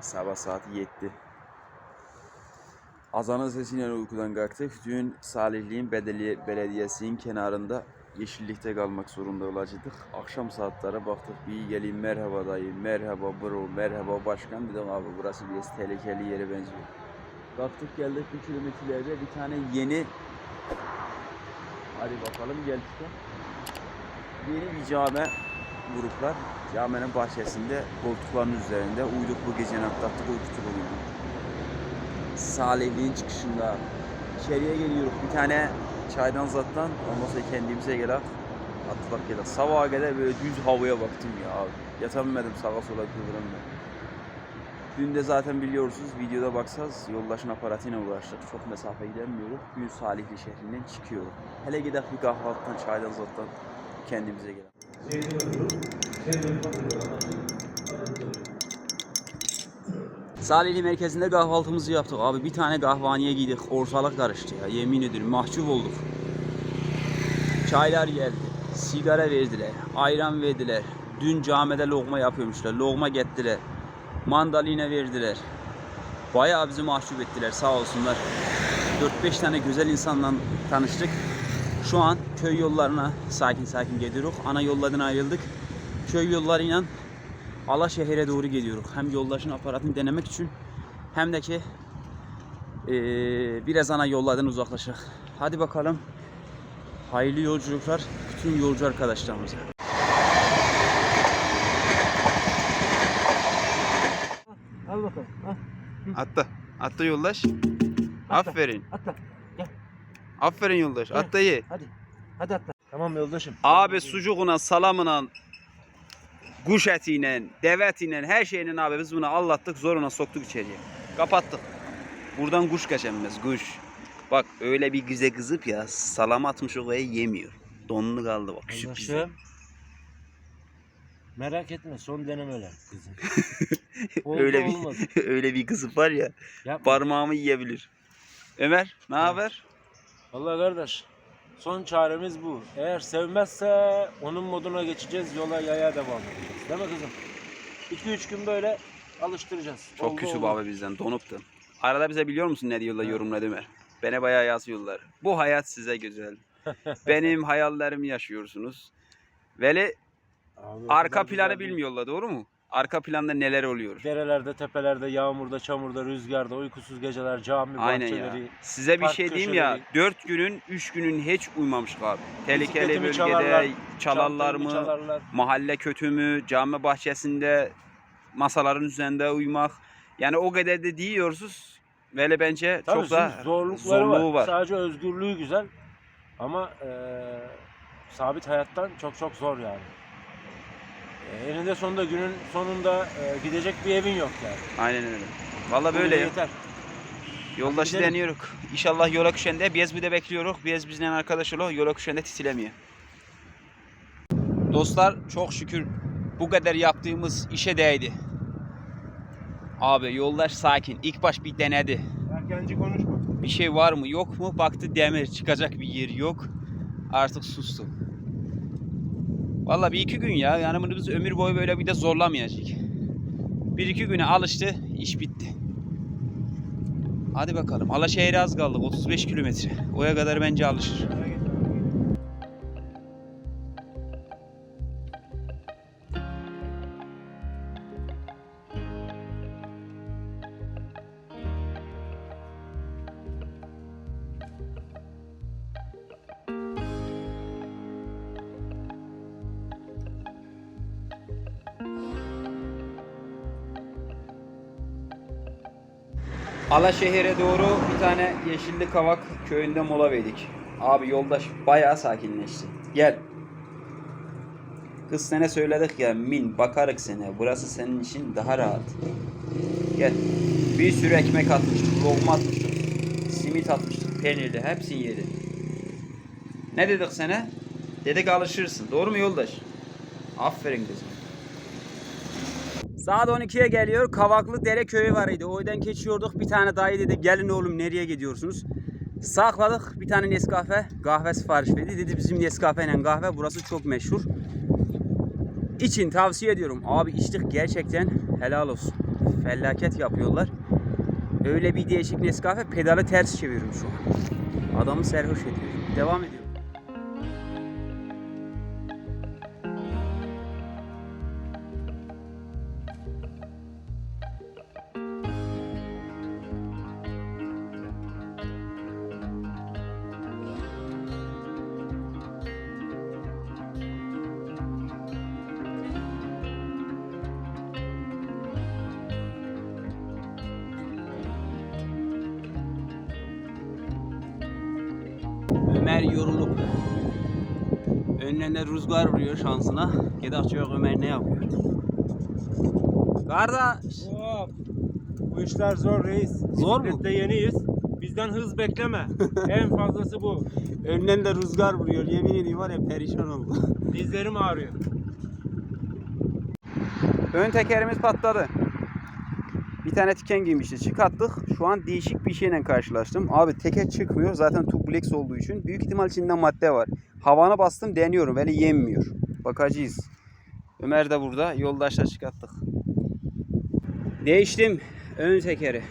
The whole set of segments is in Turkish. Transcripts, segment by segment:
Sabah saat 7. Azanın sesiyle uykudan kalktık. Dün Salihli'nin bedeli, belediyesinin kenarında yeşillikte kalmak zorunda olacaktık. Akşam saatlere baktık. Bir geleyim merhaba dayı, merhaba bro, merhaba başkan. Dedim abi burası biraz tehlikeli yere benziyor. Kalktık geldik bir kilometrelerde bir tane yeni Hadi bakalım gel işte. Yeni bir cami gruplar caminin bahçesinde koltukların üzerinde uyduk bu gecenin atlattık uykucu bugün. Salihli'nin çıkışında içeriye geliyoruz. Bir tane çaydan zattan ondan sonra kendimize gel atladık geldik. Sabaha kadar böyle düz havaya baktım ya abi. Yatamadım sağa sola kıvıramıyorum. Dün de zaten biliyorsunuz videoda baksanız yoldaşın aparatıyla uğraştık. Çok mesafe gidemiyoruz. Bugün Salihli şehrinden çıkıyoruz. Hele gidelim bir kahvaltıdan, çaydan zattan kendimize gelelim. Salihli merkezinde kahvaltımızı yaptık. Abi bir tane kahvaniye giydik. Ortalık karıştı ya. Yemin ederim mahcup olduk. Çaylar geldi. Sigara verdiler. Ayran verdiler. Dün camide lokma yapıyormuşlar. Lokma gettiler. Mandalina verdiler. Bayağı bizi mahcup ettiler sağ olsunlar. 4-5 tane güzel insanla tanıştık. Şu an köy yollarına sakin sakin gidiyoruz. Ana yollardan ayrıldık. Köy yollarıyla Alaşehir'e doğru gidiyoruz. Hem yoldaşın aparatını denemek için hem de ki eee, biraz ana yollardan uzaklaşacak. Hadi bakalım. Hayırlı yolculuklar bütün yolcu arkadaşlarımıza. Al bakalım. Al. Atla. Atla yoldaş. Atla. Aferin. Atla. Aferin yoldaş. Gel. Atla ye. Hadi. Hadi atla. Tamam yoldaşım. Abi sucuğuna, salamına, kuş etiyle, deve etiyle, her şeyini abi biz bunu anlattık, zoruna soktuk içeriye. Kapattık. Buradan kuş kaçamaz, kuş. Bak öyle bir güze kızıp ya, salam atmış oraya yemiyor. Donlu kaldı bak. Yoldaşım. Merak etme son denemeler kızım. Oldu, öyle bir olmadı. öyle bir kızıp var ya, Yapma. parmağımı yiyebilir. Ömer, ne haber? Vallahi kardeş son çaremiz bu. Eğer sevmezse onun moduna geçeceğiz. Yola yaya devam edeceğiz. Değil mi kızım? 2-3 gün böyle alıştıracağız. Çok Oldu, küçük oldu. abi bizden, donuptu. Arada bize biliyor musun ne diyorlar yorumladı Ömer? Bana bayağı yazıyorlar. Bu hayat size güzel. Benim hayallerimi yaşıyorsunuz. Veli Abi, o arka kadar planı değil. bilmiyorlar doğru mu? Arka planda neler oluyor? Derelerde, tepelerde, yağmurda, çamurda, rüzgarda, uykusuz geceler, cami Aynen ya. bahçeleri. Size bir şey diyeyim ya. köşeleri. 4 günün 3 günün hiç uymamıştık abi. Tehlikeli bölgede çalarlar, çalarlar mı? Çalarlar. Mahalle kötü mü? Cami bahçesinde masaların üzerinde uyumak. Yani o kadar da diyorsunuz. Veli bence Tabii çok da zorlukları zorluğu var. Sadece özgürlüğü güzel ama eee, sabit hayattan çok çok zor yani. E, eninde sonunda günün sonunda e, gidecek bir evin yok yani. Aynen öyle. Valla böyle ya. yeter. Yoldaşı gidelim. deniyoruz. İnşallah yola küşende biz bir de bekliyoruz. Biz bizle arkadaş oluyor. Yola küşende titilemiyor. Dostlar çok şükür bu kadar yaptığımız işe değdi. Abi yoldaş sakin. İlk baş bir denedi. Erkenci konuşma. Bir şey var mı yok mu? Baktı demir çıkacak bir yer yok. Artık sustu. Valla bir iki gün ya. Yani bunu biz ömür boyu böyle bir de zorlamayacak. Bir iki güne alıştı. iş bitti. Hadi bakalım. Alaşehir'e az kaldık. 35 kilometre. Oya kadar bence alışır. Alaşehir'e doğru bir tane Yeşilli Kavak köyünde mola verdik. Abi yoldaş bayağı sakinleşti. Gel. Kız sana söyledik ya min bakarık sana. Burası senin için daha rahat. Gel. Bir sürü ekmek atmıştık, lokma atmıştık. Simit atmıştık, peynirli hepsini yedi. Ne dedik sana? Dedik alışırsın. Doğru mu yoldaş? Aferin kızım. Saat 12'ye geliyor. Kavaklı Dere köyü var idi. Oydan geçiyorduk. Bir tane dayı dedi gelin oğlum nereye gidiyorsunuz? Sakladık. Bir tane Nescafe kahve sipariş verdi. Dedi bizim Nescafe ile kahve burası çok meşhur. İçin tavsiye ediyorum. Abi içtik gerçekten helal olsun. Felaket yapıyorlar. Öyle bir değişik Nescafe pedalı ters çeviriyorum şu an. Adamı serhoş ediyor. Devam ediyor. Ömer yorulup önlerine rüzgar vuruyor şansına. Gedakçı yok Ömer ne yapıyor? Kardeş. Hop. Bu işler zor reis. Zor mu? Bisiklette yeniyiz. Bizden hız bekleme. en fazlası bu. Önlerinde rüzgar vuruyor. Yemin ediyorum var ya perişan oldu. Dizlerim ağrıyor. Ön tekerimiz patladı. Bir tane tiken giymişti. Çıkarttık. Şu an değişik bir şeyle karşılaştım. Abi teker çıkmıyor. Zaten tublex olduğu için. Büyük ihtimal içinde madde var. Havana bastım deniyorum. Böyle yenmiyor. Bakacağız. Ömer de burada. Yoldaşla çıkarttık. Değiştim ön tekeri.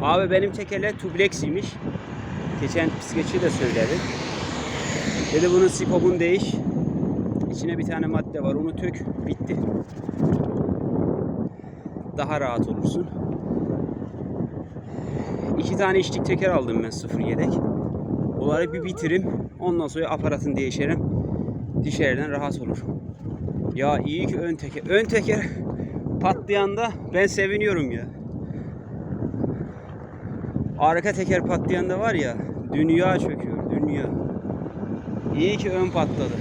Abi benim tekerler tublexiymiş. Geçen bisikletçi de söyledi. Dedi bunun sipopunu değiş. İçine bir tane madde var. Onu tök. Bitti daha rahat olursun. İki tane içlik teker aldım ben sıfır yedek. Onları bir bitirim. Ondan sonra aparatını değişerim. Dışarıdan rahat olur. Ya iyi ki ön teker. Ön teker patlayanda ben seviniyorum ya. Arka teker patlayanda var ya dünya çöküyor dünya. İyi ki ön patladı.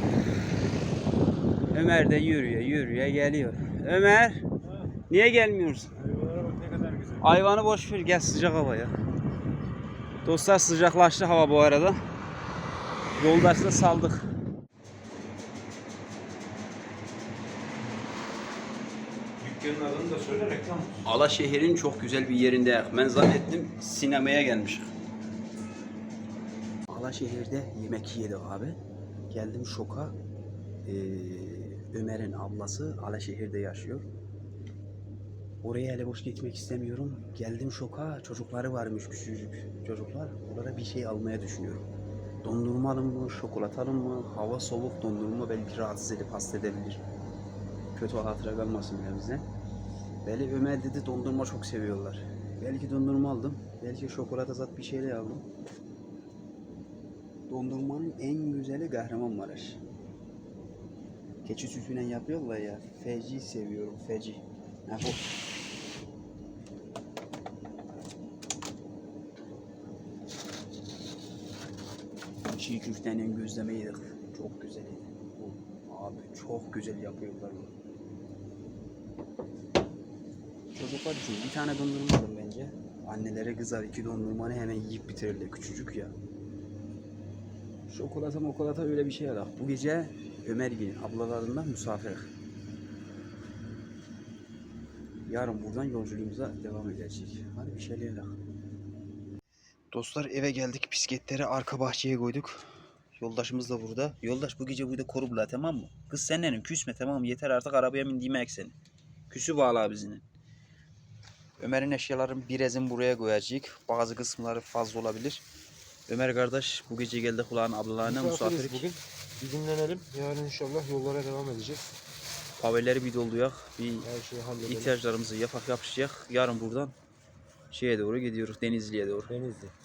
Ömer de yürüyor yürüyor geliyor. Ömer niye güzel. Hayvanı boş ver gel sıcak havaya. Dostlar sıcaklaştı hava bu arada. Yoldaşla saldık. Dükkanın adını da söyle reklam. Alaşehir'in çok güzel bir yerinde. Ben zannettim sinemaya gelmişim. Alaşehir'de yemek yedik abi. Geldim şoka. Ee, Ömer'in ablası Alaşehir'de yaşıyor. Oraya ele boş gitmek istemiyorum. Geldim şoka. Çocukları varmış küçücük çocuklar. Onlara bir şey almaya düşünüyorum. Dondurmalı mı, şokolatalı mı, hava soğuk dondurma belki rahatsız edip hasta edebilir. Kötü hatıra kalmasın ya bize. Belki Ömer dedi dondurma çok seviyorlar. Belki dondurma aldım. Belki şokolata zat bir şeyler aldım. Dondurmanın en güzeli Kahramanmaraş. Keçi sütüyle yapıyorlar ya. Feci seviyorum. Feci. Ha, bu. Çiğ köfteyle gözleme yedik. Çok güzeliydi. Bu. Abi çok güzel yapıyorlar bunu. Çocuklar için bir tane dondurma alın bence. Annelere kızar iki dondurmanı hemen yiyip bitirirler küçücük ya. Şokolata mokolata öyle bir şey yok. Bu gece Ömer Gil'in ablalarından misafir. Yarın buradan yolculuğumuza devam edeceğiz. Hadi bir şeyler yapalım. Dostlar eve geldik. Bisikletleri arka bahçeye koyduk. Yoldaşımız da burada. Yoldaş bu gece burada koru bula tamam mı? Kız seninle küsme tamam mı? Yeter artık arabaya bindiğime ekseni. Küsü bağla bizinin. Ömer'in eşyalarını birazını buraya koyacağız. Bazı kısımları fazla olabilir. Ömer kardeş bu gece geldi kulağın ablalarına misafirlik. bugün. Bir dinlenelim. Yarın inşallah yollara devam edeceğiz. Pavelleri bir doluyak. Bir Her şeyi halledelim. ihtiyaçlarımızı yapak yapışacak. Yarın buradan şeye doğru gidiyoruz. Denizli'ye doğru. Denizli.